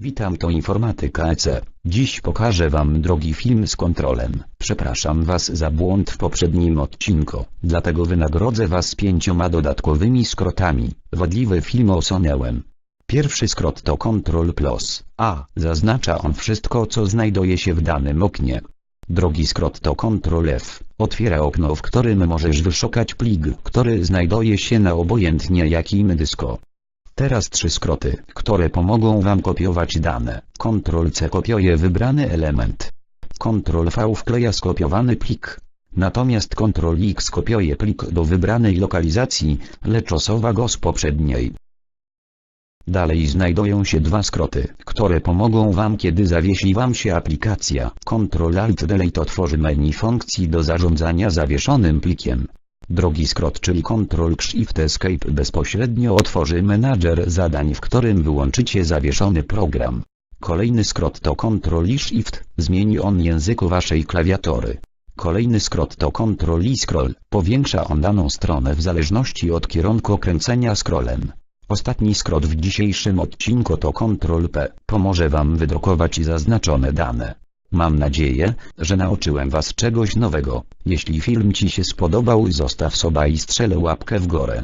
Witam to informatyka EC. Dziś pokażę wam drogi film z kontrolem. Przepraszam was za błąd w poprzednim odcinku, dlatego wynagrodzę was pięcioma dodatkowymi skrotami. Wadliwy film osunęłem. Pierwszy skrot to Ctrl plus A. Zaznacza on wszystko co znajduje się w danym oknie. Drugi skrot to Ctrl F. Otwiera okno w którym możesz wyszukać plik, który znajduje się na obojętnie jakim dysku. Teraz trzy skroty, które pomogą wam kopiować dane. Ctrl C kopiuje wybrany element. Ctrl V wkleja skopiowany plik. Natomiast Ctrl X kopiuje plik do wybranej lokalizacji, lecz osuwa go z poprzedniej. Dalej znajdują się dwa skroty, które pomogą wam kiedy zawiesi wam się aplikacja. Ctrl Alt Delete otworzy menu funkcji do zarządzania zawieszonym plikiem. Drugi skrot czyli Ctrl Shift Escape bezpośrednio otworzy menadżer zadań w którym wyłączycie zawieszony program. Kolejny skrot to Ctrl i Shift, zmieni on języku waszej klawiatury. Kolejny skrot to Ctrl i Scroll, powiększa on daną stronę w zależności od kierunku kręcenia scrollem. Ostatni skrot w dzisiejszym odcinku to Ctrl P, pomoże wam wydrukować zaznaczone dane. Mam nadzieję, że nauczyłem was czegoś nowego. Jeśli film ci się spodobał zostaw suba i strzelę łapkę w górę.